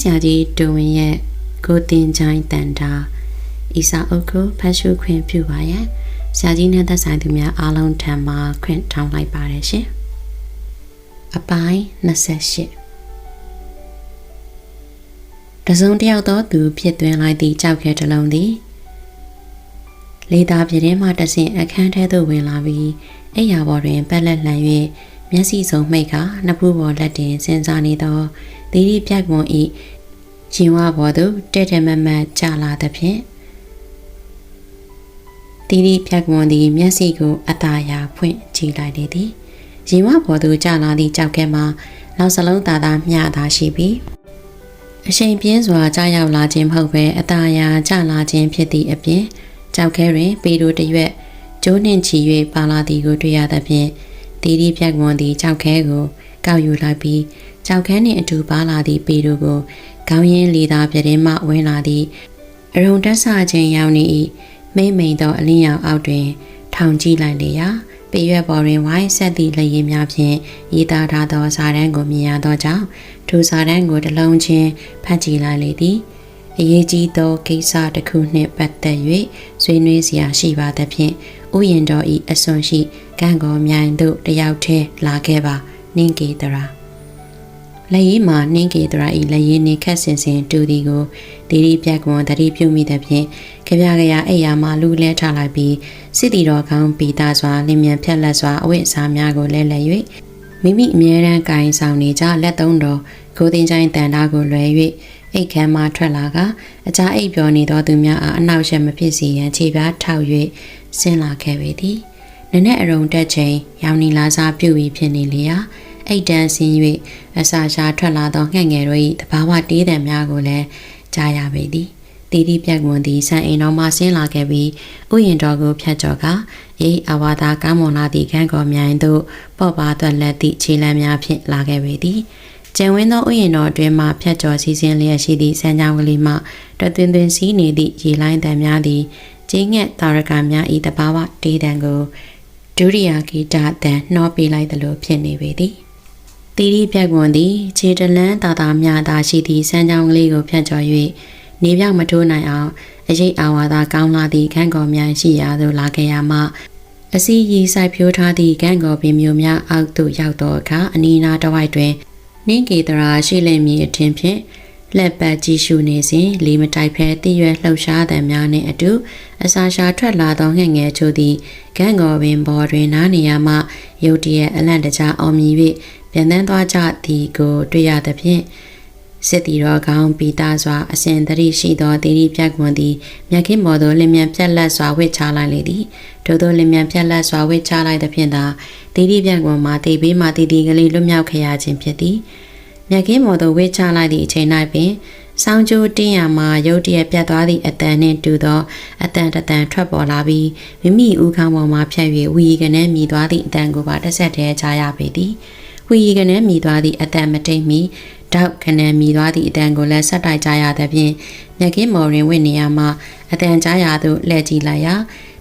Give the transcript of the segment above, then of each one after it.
ဆရာကြီးတူဝင်ရဲ့ကိုတင်ချိုင်းတန်တာဤစာအုပ်ကိုဖတ်ရှုခွင့်ပြုပါရန်ဆရာကြီးနဲ့သက်ဆိုင်သူများအားလုံးထံမှခွင့်ထောင်းလိုက်ပါတယ်ရှင်အပိုင်း28တစုံတစ်ယောက်သောသူဖြစ်သွင်းလိုက်သည့်ကြောက်ခဲတစ်လုံးသည်လေသာပြတင်းမှတဆင့်အခန်းထဲသို့ဝင်လာပြီးအိယာပေါ်တွင်ပက်လက်လှန်၍မျက်စိစုံမှိတ်ကနှစ်ဖူးပေါ်လက်တင်စဉ်းစားနေသော သီရိပြတ်ကွန်ဤရှင်ဝဘော်သို့တဲ့တဲ့မတ်မတ်ကျလာသဖြင့်တီရီဖြတ်ကွန်သည်မျက်စိကိုအตาရာဖွင့်ကြည့်လိုက်လေသည်ရင်ဝဘော်သို့ကျလာသည့်ကြောက်ကဲမှာနောက်စလုံးသာသာမျှသာရှိပြီးအချိန်ပြင်းစွာကြာရောက်လာခြင်းမဟုတ်ပဲအตาရာကျလာခြင်းဖြစ်သည့်အပြင်ကြောက်ခဲတွင်ပေတို့တရွက်ကျိုးနှင့်ချီ၍ပါလာသည်ကိုတွေ့ရသဖြင့်တီရီဖြတ်ကွန်သည်ကြောက်ခဲကိုကောက်ယူလိုက်ပြီး ကြောက်ခဲနှင့်အတူပါလာသည့်ပေတို့ကိုခေါင်းရင်းလီသာပြတင်းမှဝင်လာသည့်အရုံတက်ဆခြင်းရောက်နေ၏မိမ့်မိန်သောအလင်းရောင်အောက်တွင် ထောင်ကြည့်လိုက်လေရာပေရွက်ပေါ်တွင်ဝိုင်းဆက်သည့်လက်ရည်များဖြင့်ရေးသားထားသောစာတမ်းကိုမြင်ရသောကြောင့်ထိုစာတမ်းကိုတစ်လုံးချင်းဖတ်ကြည့်လိုက်လေသည်အရေးကြီးသောကိစ္စတစ်ခုနှင့်ပတ်သက်၍ဆွေးနွေးစရာရှိပါသဖြင့်ဥယျင်တော်ဤအစွန်ရှိကံကောမြိုင်သို့တယောက်တည်းလာခဲ့ပါနင်းကေတရာ လက်ရည်မှာနှင်းကေတရာဤလက်ရည်နေခက်ဆင်ဆင်တူသည်ကိုဒေရီပြက်ကွန်တတိပြုမိသဖြင့်ကြပြကြရအိယာမှာလူလဲထားလိုက်ပြီးစစ်တီတော်ကောင်းပီတာစွာလင်းမြန်ဖြက်လက်စွာအဝိအစားများကိုလဲလဲ၍မိမိအမြဲတမ်းကင်ဆောင်နေကြလက်သုံးတော်ခိုးတင်ချိုင်းတန်တာကိုလွယ်၍အိတ်ခမ်းမှထွက်လာကအကြအိတ်ပြောနေသောသူများအားအနောက်ရှက်မဖြစ်စေရန်ခြေပြားထောက်၍ဆင်းလာခဲ့ပေသည်နနက်အရုံတက်ချိန်ရောင်နီလာစားပြုတ်ပြီးဖြစ်နေလျာ အိတ်တန်းဆင်း၍အစာရှာထွက်လာသောငှက်ငယ်တို့၏တဘာဝတေးတံများကိုလည်းကြားရပေသည်တီတီပြက်ကွန်သည်ဆန်အိမ်တော်မှဆင်းလာခဲ့ပြီးဥယျင်တော်ကိုဖြတ်ကျော်ကအေးအဝါသာကမ်းမွန်လာသည့်ခန်းကော်မြိုင်သို့ပေါ့ပါသွက်လက်သည့်ခြေလမ်းများဖြင့်လာခဲ့ပေသည်ကျန်ဝင်းသောဥယျာဉ်တော်အတွင်းမှဖြတ်ကျော်စီစဉ်လျက်ရှိသည့်စံကြောင်ကလေးမှတသွင်သွင်စီးနေသည့်ရေလိုင်းတံများသည်ကျင်းငှက်တာရကများဤတဘာဝတေးတံကိုဒုရိယာဂီတတန်နှောပေးလိုက်သလိုဖြစ်နေပေသည် တီရီပြက်ကွန်သည်ခြေတလန်းတာတာများသာရှိသည့်စံကြောင်ကလေးကိုဖြတ်ကျော်၍နေပြောက်မထိုးနိုင်အောင်အရေးအာဝါဒကောင်းလာသည့်ခန့်ကော်များရှိရာသို့လာခဲ့ရမှအစီရီဆိုင်ဖြိုးထားသည့်ကန့်ကော်ပင်မျိုးများအောက်သို့ရောက်သောအခါအနီးနားတစ်ဝိုက်တွင်နင်းကေတရာရှိလင်မီအထင်ဖြင့် လက်ပတ်ကြည့်ရှုနေစဉ်လေမတိုက်ဖဲတည့်ရွယ်လှုပ်ရှားသံများနှင့်အတူအစာရှာထွက်လာသောငှက်ငယ်ချို့သည်ကန့်ကော်ပင်ပေါ်တွင်နားနေရမှရုတ်တရက်အလန့်တကြားအောင်မြည်၍ပြန်တန်းသွားကြသည်ကိုတွေ့ရသဖြင့်စစ်တီတော်ကောင်းပီတာစွာအစဉ်တရိရှိသောတေရီပြက်ကွန်သည်မြက်ခင်းမော်သို့လင်မြန်ပြက်လက်စွာဝစ်ချလိုက်လေသည်ထို့သောလင်မြန်ပြက်လက်စွာဝစ်ချလိုက်သဖြင့်သာတေရီပြက်ကွန်မှာတေဘေးမှတီတီကလေးလွတ်မြောက်ခရခြင်းဖြစ်သည် မြက်ခင်းမော်သို့ဝစ်ချလိုက်သည့်အချိန်၌ပင်ဆောင်းကျိုးတင်းရမှာရုတ်တရက်ပြတ်သွားသည့်အတန်နှင့်တူသောအတန်တတန်ထွက်ပေါ်လာပြီးမိမိဦးခေါင်းပေါ်မှဖြတ်၍ဝီကနေမြည်သွားသည့်အတန်ကိုပါတစ်ဆက်တည်းကြားရပေသည်ဝီကနေမြည်သွားသည့်အတန်မတိတ်မီတောက်ခဏံမိသွားသည့်အတန်ကိုလည်းဆက်တိုက်ကြရသဖြင့်မြက်ကင်းမော်ရင်ဝင့်နေရမှအတန်ကြားရသို့လှည့်ကြည့်လိုက်ရာ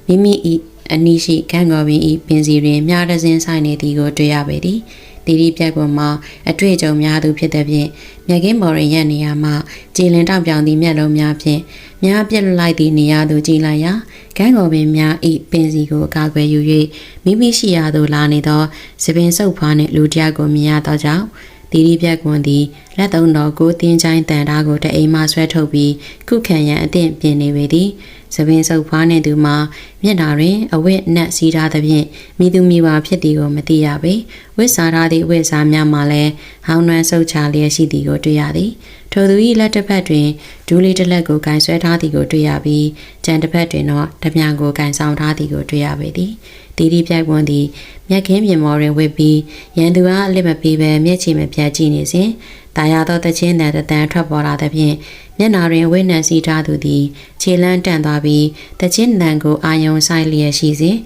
မိမိ၏အနီးရှိခန့်ကော်ပင်၏ပင်စီတွင်မြားတစင်းဆိုင်နေသည်ကိုတွေ့ရပေသည် တီရီပြက်ကွန်မှာအတွေ့အကြုံများသူဖြစ်တဲ့ဖြင့်မြက်ကင်းမော်ရင်ရက်နေရမှကြည်လင်တောက်ပြောင်သည့်မျက်လုံးများဖြင့်များပြက်လိုက်သည့်နေရာသို့ကြည်လိုက်ရာကန်းကော်ပင်များ၏ပင်စီကိုအကာအကွယ်ယူ၍မိမိရှိရာသို့လာနေသောစပင်စုပ်ဖွားနှင့်လူတယောက်ကိုမြင်ရသောကြောင့် တီရီပြက်ကွန်သည်လက်သုံးတော်ကိုတင်းချိုင်းတန်တာကိုတအိမ်မှဆွဲထုတ်ပြီးခုခံရန်အသင့်ပြင်နေပေသည်သပင်စုပ်ဖွားနေသူမှာမျက်နာတွင်အဝတ်နက်စီးထားသဖြင့်မိသူမိဘဖြစ်သည်ကိုမသိရပေဝိစားထားသည့်အဝတ်စားများမှာလည်းဟောင်းနှွမ်းဆုပ်ချလျက်ရှိသည်ကိုတွေ့ရသည်ထိုသူ၏လက်တစ်ဖက်တွင်ဒူးလေးတစ်လက်ကိုကင်ဆွဲထားသည်ကိုတွေ့ရပြီးကြံတစ်ဖက်တွင်တော့ဓမြကိုကင်ဆောင်ထားသည်ကိုတွေ့ရပေသည် တီတီပြိုက်ပွန်သည်မြက်ခင်းပြင်မော်တွင်ဝစ်ပြီးရန်သူအားအလစ်မပေးဘဲမျက်ခြေမပြတ်ကြည့်နေစဉ်တာယာသောတချင်းတန်တန်ထွက်ပေါ်လာသဖြင့်မျက်နာတွင်ဝိနံစီထားသူသည်ခြေလန်းတန့်သွားပြီးတချင်းတန်ကိုအာယုံဆိုင်လျက်ရှိစဉ်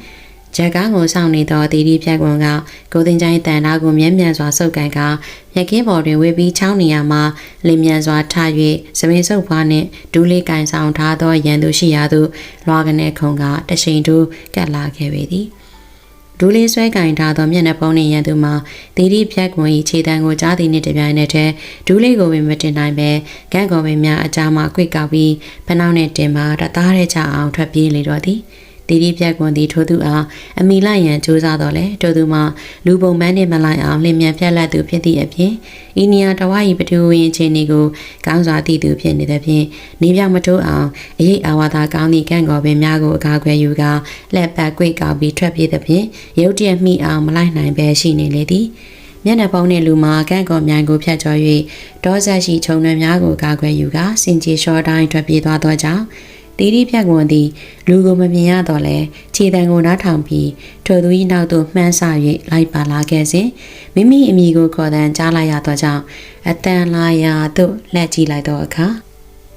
ဂျက်ကားကိုစောင့်နေသောတီတီဖြတ်ကွန်ကကိုသိန်းချိုင်းတန်သားကိုမြဲမြံစွာဆုပ်ကန်ကမြက်ကင်းပေါ်တွင်ဝေပြီးချောင်းနေရမှလင်မြန်စွာထ၍စပင်းဆုပ်ဖွားနှင့်ဒူးလေးကန်ဆောင်ထားသောရန်သူရှိရာသို့လွားကနေခုံကတရှိန်တူကတ်လာခဲ့ပေသည် ဒူးလေးဆွဲကင်ထားသောမျက်နှာဖုံးနှင့်ရန်သူမှာတီတီဖြတ်ကွန်၏ခြေတံကိုကြားသည်နှင့်တပြိုင်နက်တည်းဒူးလေးကိုပင်မတင်နိုင်ပဲကန့်ကော်ပင်များအကြားမှကွေ့ကောက်ပြီးဖနှောင်းနှင့်တင်ပါတသားရဲချအောင်ထွက်ပြေးလေတော့သည် တီတီဖြတ်ကွန်သည်ထိုသူအားအမိလိုက်ရန်ကြိုးစားတော့လေထိုသူမှာလူပုံပန်းနှင့်မလိုက်အောင်လင်မြန်ဖြတ်လက်သူဖြစ်သည့်အပြင်ဤနေရာတဝါ၏ပထဝီအခြေအနေကိုကောင်းစွာသိသူဖြစ်နေသည်ဖြင့်နေပြောင်မတိုးအောင်အရေးအာဝါဒကောင်းသည့်ကန့်ကော်ပင်များကိုအကာအကွယ်ယူကာလက်ပတ်ကွေ့ကောက်ပြီးထွက်ပြေးသည်ဖြင့်ရုတ်တရက်မိအောင်မလိုက်နိုင်ပဲရှိနေလေသည်မျက်နှာပေါင်းနှင့်လူမှာကန့်ကော်မြိုင်ကိုဖြတ်ကျော်၍ဒေါဆက်ရှိခြုံနှံများကိုကာကွယ်ယူကာစင်ကြီးလျှော်တိုင်းထွက်ပြေးသွားသောကြောင့် တီတီဖြတ်ကွန်သည်လူကိုမမြင်ရတော့လဲခြေတံကိုနားထောင်ပြီးထိုသူ၏နောက်သို့မှန်းဆ၍လိုက်ပါလာခဲ့စဉ်မိမိအမိကိုခေါ်တန်းကြားလိုက်ရသောကြောင့်အတန်လာရာသို့လှည့်ကြည့်လိုက်သောအခါ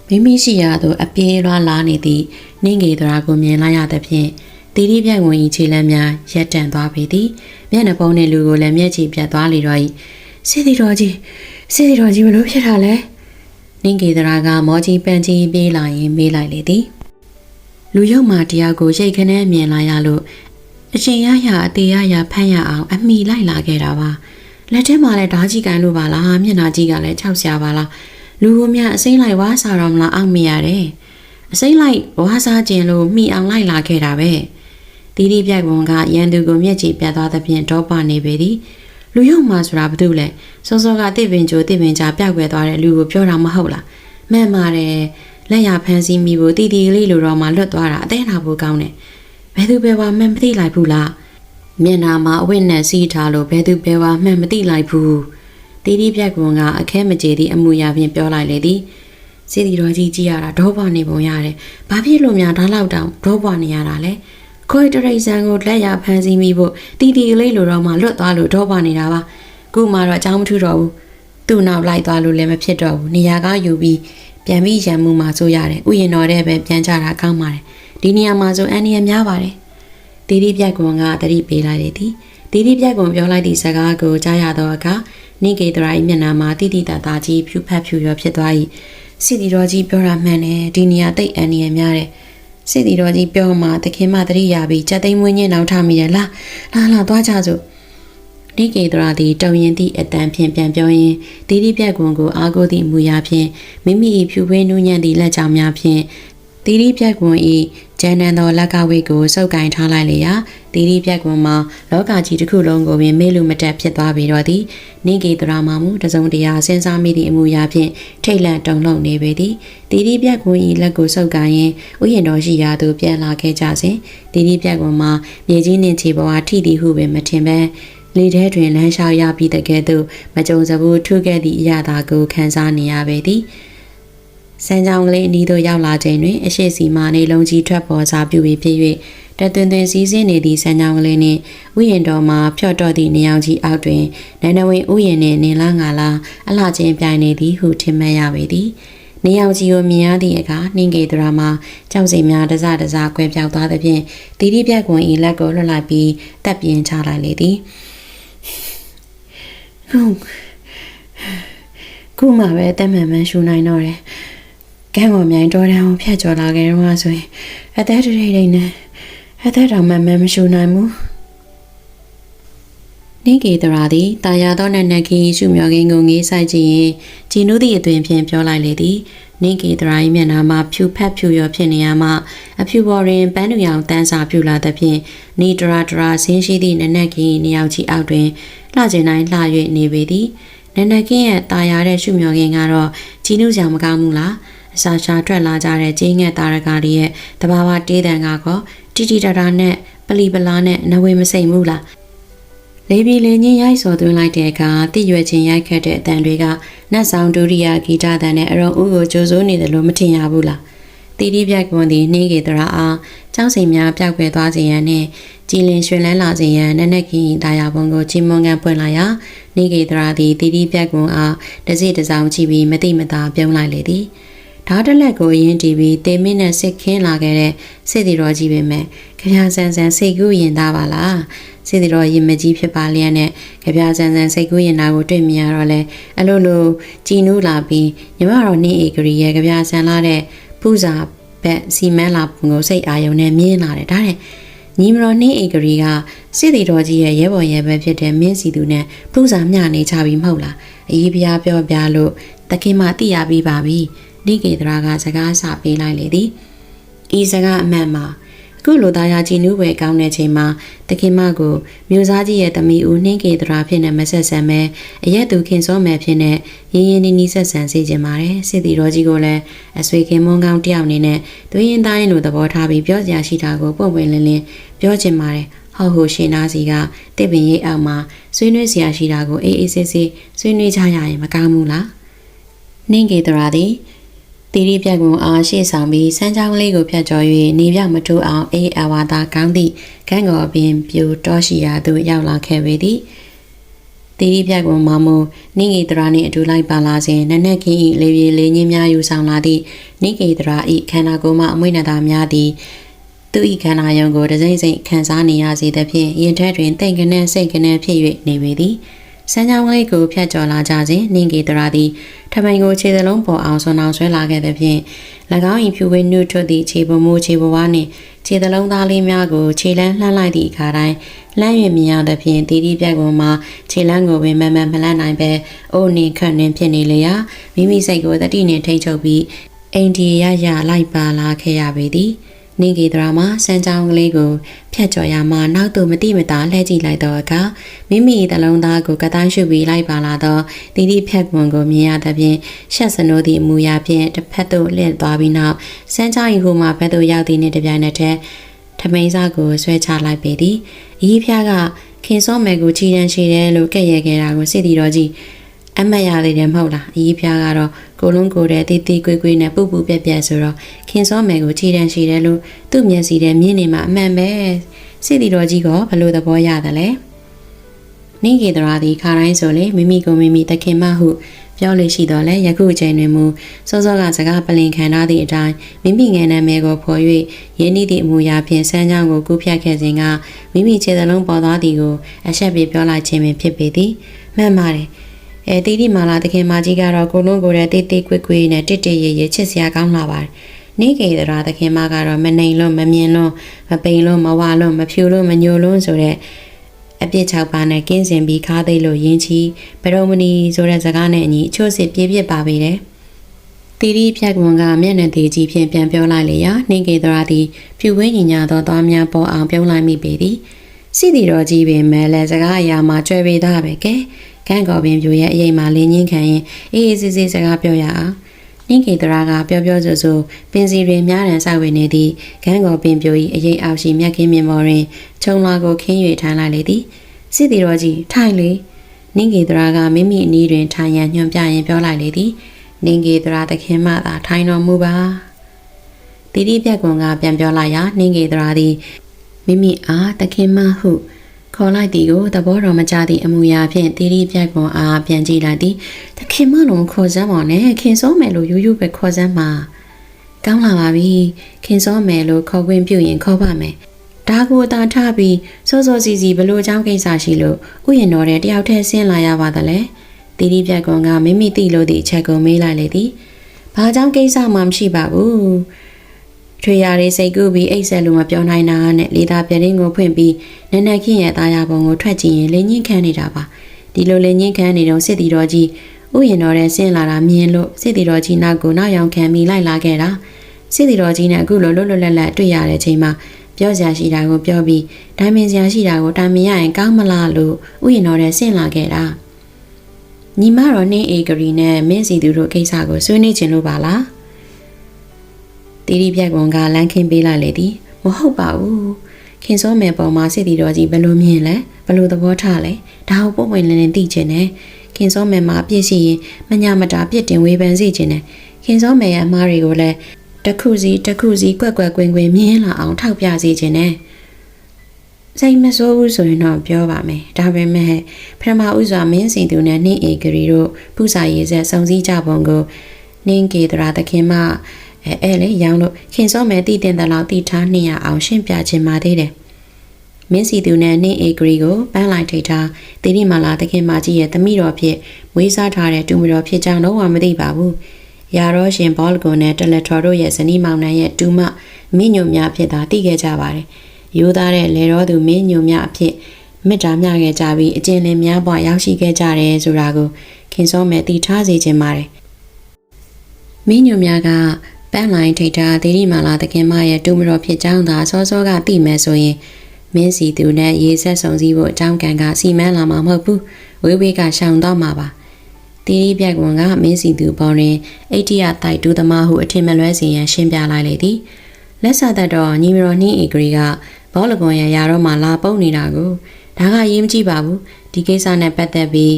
မိမိရှိရာသို့အပြေးလွှားလာနေသည့်နှင်းငယ်သရာကိုမြင်လိုက်ရသဖြင့်တီတီပြိုင်ဝင်၏ခြေလက်များရက်တန့်သွားပေသည်မျက်နှာပုံးနှင့်လူကိုလည်းမျက်ခြေပြတ်သွားလေတော့၏စေတီတော်ကြီးစေတီတော်ကြီးဘလို့ဖြစ်တာလဲ နှင်းငယ်သရာကမောကြီးပန်းကြီးပြေးလာရင်မေးလိုက်လေသည်လူရုပ်မှတရားကိုရိတ်ခနဲ့မြင်လာရလို့အချိန်ရရအသေးရရဖမ်းရအောင် အမိလိုက်လာခဲ့တာပါလက်ထဲမှာလည်းဓာကြီးကန်လို့ပါလားမျက်နှာကြီးကလည်းခြောက်ရှာပါလားလူကိုများအစိမ့်လိုက်ဝါစားတော့မလားအောက်မိရတယ်အစိမ့်လိုက်ဝါစားခြင်းလို့မိအောင်လိုက်လာခဲ့တာပဲတီတီပြိုက်ဝန်ကရန်သူကိုမျက်ခြေပြတ်သွားသဖြင့်ဒေါပနေပေသည် လူရုံမှဆိုတာဘာလို့လဲစောစောကတစ်ပင်ချိုတစ်ပင်ချပြောက်ွယ်သွားတဲ့လူကိုပြောတာမဟုတ်လားမှန်ပါတယ်လက်ရဖမ်းစီးမိဖို့တီတီလေးလိုတော့မှလွတ်သွားတာအသေးနာဖို့ကောင်းတယ်ဘယ်သူပဲဝါမှန်မသိလိုက်ဘူးလားမျက်နာမှာအဝတ်နဲ့စီးထားလို့ဘယ်သူပဲဝါမှန်မသိလိုက်ဘူးတီတီပြက်ကွန်က အခဲမကြေသည့်အမှုရာဖြင့်ပြောလိုက်လေသည်စီတီတော်ကြီးကြည့်ရတာဒေါဘနေပုံရတယ်ဘာဖြစ်လို့များဒါလောက်တောင်ဒေါဘနေရတာလဲ ခွေတရိတ်ဆန်ကိုလက်ရဖမ်းစီးမိဖို့တီတီလေးလိုတော့မှလွတ်သွားလို့ဒေါဘနေတာပါခုမှတော့အကြောင်းမထူတော့ဘူးသူ့နောက်လိုက်သွားလို့လည်းမဖြစ်တော့ဘူးနေရာကယူပြီးပြန်ပြီးရံမှုမှဆိုရတယ်ဥယျာဉ်တော်တဲ့ပဲပြန်ကြတာကောင်းပါတယ်ဒီနေရာမှာဆိုအန်ရီယများပါတယ်တီတီပြက်ကွန်ကတတိပေးလိုက်တယ်သည်တီတီပြက်ကွန်ပြောလိုက်သည့်စကားကိုကြားရတော့အခါနိကေတရာ၏မျက်နှာမှာတိတိတသားကြီးဖြူဖက်ဖြူရောဖြစ်သွား၏စစ်တီတော်ကြီးပြောတာမှန်တယ်ဒီနေရာတိတ်အန်ရီယများတယ် စစ်တီတော်ကြီးပြောမှသခင်မတတိရပြီးကြက်သိမ်းမွေးညင်းနောက်ထမိတယ်လားလာလာသွားကြစို့နိကေတရာသည်တုံရင်သည့်အတန်ဖြင့်ပြန်ပြောရင်းတီတီပြက်ကွန်ကိုအားကိုးသည့်မူရာဖြင့်မိမိ၏ဖြူဖွေးနူးညံ့သည့်လက်ချောင်းများဖြင့်တီတီပြက်ကွန်၏ ကျန်နန်သောလက်ကဝိတ်ကိုစုပ်ကင်ထားလိုက်လေရာတီတီပြက်ကွန်မှာလောကကြီးတစ်ခုလုံးကိုပင်မေ့လို့မတက်ဖြစ်သွားပြီတော့သည်နိကေတရာမှမူတစုံတရာစဉ်းစားမိသည့်အမူအရာဖြင့်ထိတ်လန့်တုန်လှုပ်နေပေသည်တီတီပြက်ကွန်၏လက်ကိုစုပ်ကင်ရင်းဥယျာဉ်တော်ရှိရာသို့ပြန်လာခဲ့ကြစဉ်တီတီပြက်ကွန်မှာမြေကြီးနှင့်ခြေပေါ်အားထိသည်ဟုပင်မထင်ပဲလေထဲတွင်လမ်းလျှောက်ရပြီးတကယ်သို့မကြုံစဘူးထုခဲ့သည့်အရာသာကိုခန်းစားနေရပေသည် စံကြောင်ကလေးအနီးသို့ရောက်လာချိန်တွင်အရှိစီမာနေလုံးကြီးထွက်ပေါ်စားပြုပြီးဖြစ်၍တသွင်သွင်စည်းစင်းနေသည့်စံကြောင်ကလေးနှင့်ဥယျာဉ်တော်မှာဖြော့တော့သည့်နေအောင်ကြီးအောက်တွင်နန္ဒဝင်ဥယျာဉ်နှင့်နေလားငါလားအလှချင်းပြိုင်နေသည်ဟုထင်မှတ်ရပေသည်နေအောင်ကြီးကိုမြင်ရသည့်အခါနှင်းကေဒရာမှာကြောက်စိမ်များတစတစကွဲပြောက်သွားသဖြင့်တီတီပြက်ကွန်ဤလက်ကိုလွှတ်လိုက်ပြီးတပ်ပြင်းချလိုက်လေသည်ခုခုမှပဲတက်မှန်မှန်ရှူနိုင်တော့တယ် ကဲပေါ်မြိုင်တော်တန်းကိုဖျက်ကျော်လာခဲ့တော့ဆိုရင်အသက်တရိတ်ရိတ်နဲ့အသက်တော်မှန်မှန်မရှူနိုင်ဘူးနိကေတရာသည်တာယာသောနက်နက်ခင်းရှုမြော်ခင်းကိုငေးဆိုင်ကြည့်ရင်ဂျီနုသည့်အသွင်ဖြင့်ပြောလိုက်လေသည်နိကေတရာ၏မျက်နှာမှာဖြူဖက်ဖြူရောဖြစ်နေရမှအဖြူပေါ်တွင်ပန်းတူရောင်တန်းစာပြူလာသဖြင့်နီတရာတရာဆင်းရှိသည့်နက်နက်ခင်းနေရောက်ချီအောက်တွင်လှကျင်တိုင်းလှ၍နေပေသည်နက်နက်ခင်းရဲ့တာယာတဲ့ရှုမြော်ခင်းကတော့ဂျီနုကြောင်မကောင်းဘူးလား အစာရှာထွက်လာကြတဲ့ကျင်းငှက်သားရကားရဲ့တဘာဝတေးတန်ကကောတီတီတာတာနဲ့ပလီပလာနဲ့နဝေမစိမ့်ဘူးလားလေးပြည်လင်းချင်းရိုက်စော်သွင်းလိုက်တဲ့အခါတိရွယ်ချင်းရိုက်ခတ်တဲ့အတန်တွေကနတ်ဆောင်ဒုရိယာဂီတတန်နဲ့အရုံဦးကိုကြိုးစိုးနေတယ်လို့မထင်ရဘူးလားတီတီပြက်ကွန်သည်နှင်းကေတရာအားကျောင်းစိန်များပြောက်ွယ်သွားစေရန်နဲ့ကြည်လင်ရွှင်လန်းလာစေရန်နက်နက်ခင်းတာယာပုံကိုချင်းမွန်ကန်ဖွင့်လာရာနှင်းကေတရာသည်တီတီပြက်ကွန်အားတစိတစောင်းကြည့်ပြီးမတိမတာပြုံးလိုက်လေသည် ဓာတ်တလက်ကိုအရင်တီးပြီးတေမင်းနဲ့စစ်ခင်းလာခဲ့တဲ့စစ်တီတော်ကြီးပဲမဲ့ကြပြဆန်းဆန်းစိတ်ကူးရင်သားပါလားစစ်တီတော်ရင်မကြီးဖြစ်ပါလျက်နဲ့ကြပြဆန်းဆန်းစိတ်ကူးရင်သားကိုတွေ့မြင်ရတော့လဲအလိုလိုကြည်နူးလာပြီးညီမတော်နေဧကရီရဲ့ကြပြဆန်းလာတဲ့ပူဇာဘက်စီမန်းလာပုံကိုစိတ်အာယုံနဲ့မြင်လာတယ်ဒါတဲ့ညီမတော်နှင်းဧကရီကစစ်တီတော်ကြီးရဲ့ရဲဘော်ရဲဘက်ဖြစ်တဲ့မင်းစီသူနဲ့ပူစာမျှနေကြပြီမဟုတ်လားအကြီးပြားပြောပြလို့တခင်မသိရပြီးပါပြီ နိကေတရာကစကားဆပေးလိုက်လေသည်ဤစကားအမှန်မှာအခုလိုသားရကြည်နူးွယ်ကောင်းတဲ့ချိန်မှာတခင်မကိုမြို့သားကြီးရဲ့သမီးဦးနှင်းကေတရာဖြစ်နေမဆက်ဆံမဲအရက်သူခင်စောမယ်ဖြစ်နေရင်းရင်းနီးနီးဆက်ဆံစေချင်ပါတယ်စစ်တီတော်ကြီးကိုလည်းအဆွေခင်မွန်းကောင်းတယောက်အနေနဲ့သွေးရင်တိုင်းလိုသဘောထားပြီးပြောစရာရှိတာကိုပုံပွင့်လင်းလင်းပြောချင်ပါတယ်ဟောက်ဟိုရှင်နာစီကတစ်ပင်ရိပ်အောက်မှာဆွေးနွေးစရာရှိတာကိုအေးအေးဆေးဆေးဆွေးနွေးကြရရင်မကောင်းဘူးလားနှင်းကေတရာသည် တီရီပြက်ကွန်အားရှေ့ဆောင်ပြီးစမ်းချောင်းလေးကိုဖြတ်ကျော်၍နေပြောက်မထိုးအောင်အေးအဝါသာကောင်းသည့်ခန်းကော်ပင်ပြိုတောရှိရာသို့ရောက်လာခဲ့ပေသည်တီရီပြက်ကွန်မမိုးနိဂေတရာနှင့်အတူလိုက်ပါလာစဉ်နက်နက်ခင်း၏လေပြေလေးညင်းများယူဆောင်လာသည့်နိဂေတရာ၏ခန္ဓာကိုယ်မှအမွေနတာများသည်သူ၏ခန္ဓာယုံကိုတစိမ့်စိမ့်ခံစားနေရစေသဖြင့်ရင်ထဲတွင်တိတ်ကနေစိတ်ကနေဖြစ်၍နေပေသည် စမ်းချောင်းလေးကိုဖြတ်ကျော်လာကြစဉ်နင်းကေတရာသည်ထမိန်ကိုခြေစလုံးပေါ်အောင်ဆွမ်းအောင်ဆွဲလာခဲ့သဖြင့်၎င်း၏ဖြူဝင်းနုထွက်သည့်ခြေပမိုးခြေဘဝနှင့်ခြေသလုံးသားလေးများကိုခြေလန်းလှမ်းလိုက်သည့်အခါတိုင်းလမ်းရွမြင်ရသဖြင့်တီတီပြက်ကုန်မှာခြေလန်းကိုပင်မမှန်မလန့်နိုင်ပဲအိုးနေခန့်နှင်ဖြစ်နေလေရာမိမိစိတ်ကိုတတိနှင့်ထိန်ချုပ်ပြီးအိန္ဒိယရလိုက်ပါလာခဲ့ရပေသည်။ နေကေဒရာမှာစမ်းချောင်းကလေးကိုဖြတ်ကျော်ရမှနောက်သို့မတိမတာလှည့်ကြည့်လိုက်တော့အခါမိမိတလုံးသားကိုကတိုင်းရှုပြီးလိုက်ပါလာတော့တီတီဖြတ်ကွန်ကိုမြင်ရသဖြင့်ရှက်စနိုးသည့်အမူအရာဖြင့်တစ်ဖက်သို့လှည့်သွားပြီးနောက်စမ်းချောင်းဤဟိုမှာဘက်သို့ရောက်သည့်နှင့်တပြိုင်နက်တည်းထမိန်စားကိုဆွဲချလိုက်ပေသည်အကြီးဖျားကခင်စောမယ်ကိုချီတန်းရှိတယ်လို့ကဲ့ရဲ့ခဲ့တာကိုစစ်တီတော်ကြီးအမတ်ရသေးတယ်မဟုတ်လားအကြီးဖျားကတော့ ကိုလုံးကိုတဲ့တေးသေးကွေးကွေးနဲ့ပူပူပြက်ပြက်ဆိုတော့ခင်စောမယ်ကိုခြေတန်းရှိတယ်လို့သူ့မျက်စီထဲမြင်နေမှာအမှန်ပဲစစ်တီတော်ကြီးကဘလို့သဘောရတယ်လဲနေကေတရာဒီခါတိုင်းဆိုလေမိမိကိုမိမိတခင်မဟုပြောလို့ရှိတော့လဲယခုအချိန်တွင်မူစောစောကစကားပလင်ခံထားသည့်အတိုင်းမိမိငယ်နာမည်ကိုဖော်၍ရင်းနှီးသည့်အမူအရာဖြင့်စမ်းချောင်းကိုကူးဖြတ်ခဲ့စဉ်ကမိမိခြေသလုံးပေါ်သွားသည်ကိုအဆက်ပြေပြောလိုက်ခြင်းပင်ဖြစ်ပေသည်မှန်ပါတယ် အဲတီတီမာလာတခင်မကြီးကတော့ကိုလုံးကိုယ်တဲ့တေးသေးကွေ့ကွေ့နဲ့တစ်တစ်ရရချစ်စရာကောင်းလာပါတယ်။နေကေတရာတခင်မကတော့မနှိမ်လွန်းမမြင်လွန်းမပိန်လွန်းမဝလွန်းမဖြူလွန်းမညိုလွန်းဆိုတဲ့အပြစ်၆ပါးနဲ့ကင်းစင်ပြီးခါသိလို့ရင်းချီဘရုံမနီဆိုတဲ့စကားနဲ့အညီအချို့စစ်ပြေးပြစ်ပါပေတယ်။တီရီဖြတ်ကွန်ကမျက်နှာသေးကြီးဖြင့်ပြန်ပြောလိုက်လေရာနှင်းကေတရာသည်ဖြူဝင်းညီညာသောသွားများပေါ်အောင်ပြုံးလိုက်မိပေသည်။စီတီတော်ကြီးပင်မဲလဲစကားအရာမှာကြွယ်ပေသားပဲကဲ။ ကန့်ကော်ပင်ပြိုရဲ့အရေးမှာလင်းချင်းခံရင်အေးအေးဆေးဆေးစကားပြောရအောင်နှင်းကေတရာကပြောပြောဆိုဆိုပင်စီတွေများတန်ဆောက်ဝင်နေသည့်ကန်းကော်ပင်ပြို၏အရေးအောက်ရှိမြက်ခင်းမြင်မော်တွင်ခြုံလာကိုခင်း၍ထိုင်လိုက်လေသည်စစ်တီတော်ကြီးထိုင်လေနှင်းကေတရာကမိမိအနီးတွင်ထိုင်ရန်ညွှန်ပြရင်ပြောလိုက်လေသည်နှင်းကေတရာသခင်မသာထိုင်တော်မူပါတီတီပြက်ကွန်ကပြန်ပြောလိုက်ရာနှင်းကေတရာသည်မိမိအားသခင်မဟု ခေါ်လိုက်သည်ကိုသဘောတော်မကျသည့်အမူအရာဖြင့်တီရီပြက်ကွန်အားပြန်ကြည့်လိုက်သည်သခင်မလုံးခေါ်စမ်းပါနဲ့ခင်စောမယ်လို့ယူယူပဲခေါ်စမ်းပါကောင်းလာပါပြီခင်စောမယ်လို့ခေါ်ခွင့်ပြုရင်ခေါ်ပါမယ်ဒါကိုအသာထပြီးစောစောစီစီဘလို့အကြောင်းကိစ္စရှိလို့ဥယျာဉ်တော်တဲ့တယောက်တည်းဆင်းလာရပါသလဲတီရီပြက်ကွန်ကမိမိသိလို့သည့်အချက်ကိုမေးလိုက်လေသည်ဘာကြောင့်ကိစ္စမှမရှိပါဘူး ထွေရရေးစိတ်ကူးပြီးအိတ်ဆက်လို့မပြောနိုင်တာနဲ့လေသာပြတင်းကိုဖွင့်ပြီးနက်နက်ခင်းရဲ့သားရပုံကိုထွက်ကြည့်ရင်လင်းချင်းခန်းနေတာပါဒီလိုလင်းချင်းခန်းနေတော့စစ်တီတော်ကြီးဥယျာဉ်တော်ထဲဆင်းလာတာမြင်လို့စစ်တီတော်ကြီးနောက်ကိုနောက်ရောင်ခံပြီးလိုက်လာခဲ့တာစစ်တီတော်ကြီးနဲ့အခုလိုလွတ်လွတ်လပ်လပ်တွေ့ရတဲ့ချိန်မှာပြောစရာရှိတာကိုပြောပြီးဒိုင်မင်စရာရှိတာကိုတိုင်မင်ရရင်ကောင်းမလားလို့ဥယျာဉ်တော်ထဲဆင်းလာခဲ့တာညီမတော်နှင်းအေဂရီနဲ့မင်းစီသူတို့ကိစ္စကိုဆွေးနွေးချင်လို့ပါလား တီရီပြက်ကွန်ကလမ်းခင်းပေးလိုက်လေသည်မဟုတ်ပါဘူးခင်စောမယ်ပေါ်မှာစစ်တီတော်ကြီးဘယ်လိုမြင်လဲဘယ်လိုသဘောထားလဲဒါကိုပုံပွင့်လင်းလင်းသိချင်တယ်ခင်စောမယ်မှာအပြစ်ရှိရင်မညာမတာပြစ်တင်ဝေဖန်စေချင်တယ်ခင်စောမယ်ရဲ့အမားတွေကိုလည်းတစ်ခုစီတစ်ခုစီကွက်ကွက်ကွင်းကွင်းမြင်လာအောင်ထောက်ပြစေချင်တယ်စိတ်မဆိုးဘူးဆိုရင်တော့ပြောပါမယ်ဒါပေမဲ့ပထမဦးစွာမင်းစင်သူနဲ့နှင်းအေဂရီတို့ပူစာရေးဆက်စုံစည်းကြပုံကိုနှင်းကေတရာသခင်မ အဲအဲလေရောင်းလို့ခင်စောမယ်တည်တင်တဲ့လောက်တည်ထားနေရအောင်ရှင်းပြခြင်းပါသေးတယ်မင်းစီသူနဲ့နှင်းအေဂရီကိုပန်းလိုက်ထိထားတိရိမာလာတခင်မကြီးရဲ့သမီးတော်ဖြစ်မွေးစားထားတဲ့တူမတော်ဖြစ်ကြောင်းတော့မသိပါဘူးရာရောရှင်ဘောလ်ကွန်နဲ့တလက်ထော်တို့ရဲ့ဇနီးမောင်နှံရဲ့တူမမိညွတ်များဖြစ်တာသိခဲ့ကြပါတယ်ရိုးသားတဲ့လေတော်သူမင်းညိုမြအဖြစ်မေတ္တာမျှခဲ့ကြပြီးအကျဉ်းလင်းများပွားရောက်ရှိခဲ့ကြတယ်ဆိုတာကိုခင်စောမယ်သိထားစေခြင်းပါတယ်မင်းညိုမြက ပန်းလိုင်းထိတ်တာဒေဒီမာလာတခင်မရဲ့တူမတော်ဖြစ်ကြောင်းသာစောစောကသိမယ်ဆိုရင်မင်းစီသူနဲ့ရေဆက်ဆောင်စည်းဖို့အကြောင်းကံကစီမံလာမှာမဟုတ်ဘူးဝေးဝေးကရှောင်တော့မှာပါတီရီပြက်ကွန်ကမင်းစီသူပေါ်တွင်အိတ္တိယတိုက်တူသမားဟုအထင်မလွဲစေရန်ရှင်းပြလိုက်လေသည်လက်ဆက်သက်တော့ညီမတော်နှင်းဧကရီကဘောလကွန်ရရာတော့မှလာပုံနေတာကိုဒါကရေးမကြည့်ပါဘူးဒီကိစ္စနဲ့ပတ်သက်ပြီး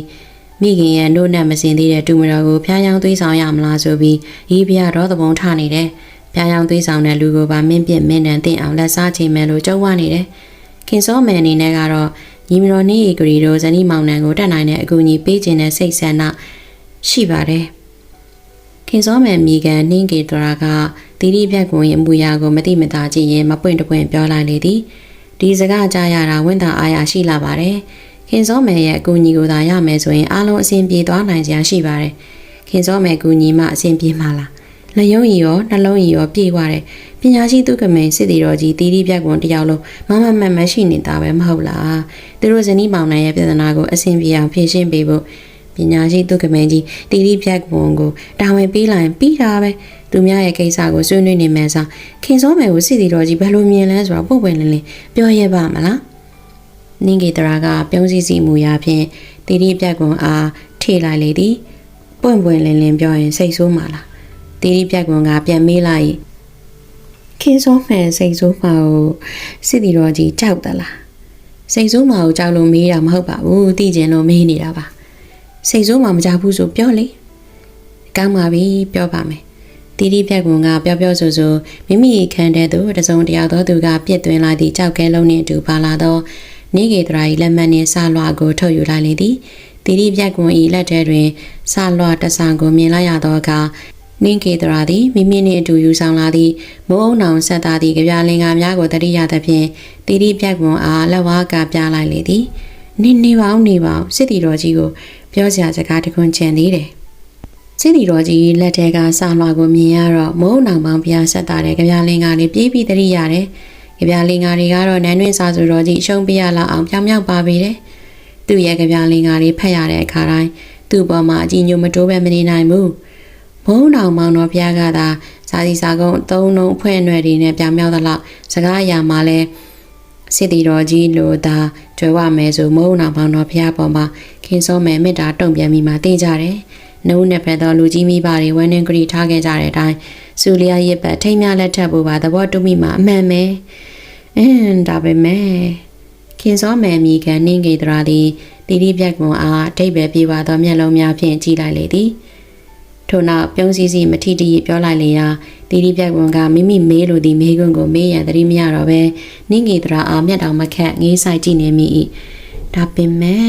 မိခင်ရဲ့နို့နဲ့မစင်သေးတဲ့တူမတော်ကိုဖျားယောင်းသွေးဆောင်ရမလားဆိုပြီးရေးပြတော့သဘုံထနေတယ်ဖျားယောင်းသွေးဆောင်တဲ့လူကိုပါမင်းပြစ်မင်းနံတင်အောင်လက်စားချိန်မယ်လို့ကြုံဝနေတယ်ခင်စောမယ်အနေနဲ့ကတော့ညီမတော်နှင်းဧကရီတို့ဇနီးမောင်နှံကိုတက်နိုင်တဲ့အကူအညီပေးခြင်းနဲ့စိတ်ဆန္ဒရှိပါတယ်ခင်စောမယ်မိကန်နှင်းကေတရာကတီတီပြက်ကွန်ရဲ့အမူအရာကိုမတိမတာကြည့်ရင်မပွင့်တပွင့်ပြောလိုက်လေသည်ဒီစကားကြားရတာဝန်တာအားရရှိလာပါတယ် ခင်စောမယ်ရဲ့အကူအညီကိုသာရမယ်ဆိုရင်အားလုံးအဆင်ပြေသွားနိုင်စရာရှိပါတယ်ခင်စောမယ်ကူညီမှအဆင်ပြေမှာလားလက်ယုံရီရောနှလုံးရီရောပြေသွားတယ်ပညာရှိသူကမိန်စစ်တီတော်ကြီးတီတီပြက်ကွန်တယောက်လုံးမမမတ်မရှိနေတာပဲမဟုတ်လားသူတို့ဇနီးမောင်နှံရဲ့ပြဿနာကိုအဆင်ပြေအောင်ဖြေရှင်းပေးဖို့ပညာရှိသူကမိန်ကြီးတီတီပြက်ကွန်ကိုတာဝန်ပေးလိုက်ရင်ပြီးတာပဲသူများရဲ့ကိစ္စကိုဆွေးနွေးနေမယ်ဆိုခင်စောမယ်ကိုစစ်တီတော်ကြီးဘယ်လိုမြင်လဲဆိုတော့ပုတ်ပွင့်လင်းလင်းပြောရပါမလား နင်းကေတရာကပြုံးစည်းစီမူရာဖြင့်တီတီပြက်ကွန်အားထေလိုက်လေသည်ပွင့်ပွင့်လင်းလင်းပြောရင်စိတ်ဆိုးမှာလားတီတီပြက်ကွန်ကပြန်မေးလိုက်ခင်စောမယ်စိတ်ဆိုးမှာကိုစစ်တီတော်ကြီးကြောက်သလားစိတ်ဆိုးမှာကိုကြောက်လို့မေးတာမဟုတ်ပါဘူးသိကျင်လို့မေးနေတာပါစိတ်ဆိုးမှာမကြောက်ဘူးဆိုပြောလေကောင်းပါပြီပြောပါမယ်တီတီပြက်ကွန်ကပျော်ပျော်ဆူဆူမိမိခံတဲ့သူတစုံတယောက်သောသူကပြစ်သွင်းလိုက်သည့်ကြောက်ကဲလုံးနှင့်အတူပါလာသော နေကေတရာ၏လက်မှတ်နှင့်ဆလွှာကိုထုတ်ယူလိုက်လေသည်တီတီပြက်ကွန်၏လက်ထဲတွင်ဆလွှာတဆန်ကိုမြင်လိုက်ရသောအခါနင်းကေတရာသည်မိမိနှင့်အတူယူဆောင်လာသည့်မိုးအုံနောင်ဆက်သားသည့်ကြပြလင်္ကာများကိုတတိယသဖြင့်တီတီပြက်ကွန်အားလက်ဝါးကပြလိုက်လေသည်နင်းနေပါဦးနေပါဦးစစ်တီတော်ကြီးကိုပြောစရာစကားတခွန်းချန်သေးတယ်စစ်တီတော်ကြီးလက်ထဲကဆလွှာကိုမြင်ရတော့မိုးနောင်ပေါင်းပြဆက်တာတဲ့ကြပြလင်္ကာလေးပြေးပြီးတတိရတယ် ကြပြလင်္ကာတွေကတော့နန်းတွင်းစာဆိုတော်ကြီးအရှုံးပြရလောက်အောင်ပြောင်မြောက်ပါပေတယ်သူ့ရဲ့ကြပြလင်္ကာတွေဖတ်ရတဲ့အခါတိုင်းသူ့ပေါ်မှာအကြည့်ညိုမတိုးပဲမနေနိုင်ဘူးဘုံတော်မောင်တော်ဘုရားကသာစာစီစာကုန်းသုံးလုံးအဖွဲ့အနွယ်တွေနဲ့ပြောင်မြောက်သလောက်စကားအရာမှာလဲစစ်တီတော်ကြီးလိုသာကျွဲဝမယ်ဆိုမုံတော်မောင်တော်ဘုရားပေါ်မှာခင်းစောမယ်မေတ္တာတုံ့ပြန်ပြီးမှသိကြတယ်။ နှုတ်နဲ့ဖက်တော်လူကြီးမိဘတွေဝန်းနေကြရီထားခဲ့ကြတဲ့အတိုင်းစူလျာရစ်ပတ်ထိမ်းများလက်ထပ်ဖို့ပါသဘောတူမိမှအမှန်ပဲ။အင်းဒါပဲမဲ့ခင်စောမယ်မိကန်နင်းကေတရာသည်တီတီပြက်ကွန်အားအတိတ်ပဲပြေပါသောမျက်လုံးများဖြင့်ကြည်လိုက်လေသည်။ထို့နောက်ပြုံးစည်းစည်းမထီတီပြောလိုက်လေရာတီတီပြက်ကွန်ကမိမိမေးလိုသည့်မေးခွန်းကိုမေးရန်သတိမရတော့ပဲနင်းငေတရာအားမျက်တောင်မခက်ငေးဆိုင်ကြည့်နေမိ၏ဒါပင်မဲ့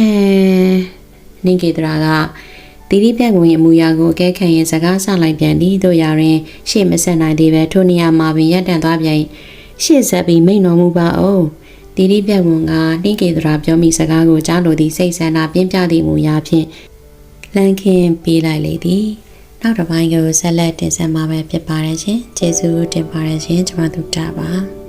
နင်းငေတရာက တီတီပြက်ကွန်ရဲ့အမူအရာကိုအကဲခံရင်စကားဆလိုက်ပြန်သည်တို့ရာတွင်ရှေ့မဆက်နိုင်သေးပဲထိုနေရာမှာပင်ရပ်တန့်သွားပြန်ရှေ့ဆက်ပြီးမိန်တော်မူပါအောင်တီတီပြက်ကွန်ကနှင်းကေတရာပြောမိစကားကိုကြားလိုသည့်စိတ်ဆန္ဒပြင်းပြသည့်မူအရာဖြင့်လန်ခင်ပေးလိုက်လေသည်နောက်တစ်ပိုင်းကိုဆက်လက်တင်ဆက်မှာပဲဖြစ်ပါတယ်ရှင်ကျေးဇူးတင်ပါတယ်ရှင်ကျွန်မတို့တာပါ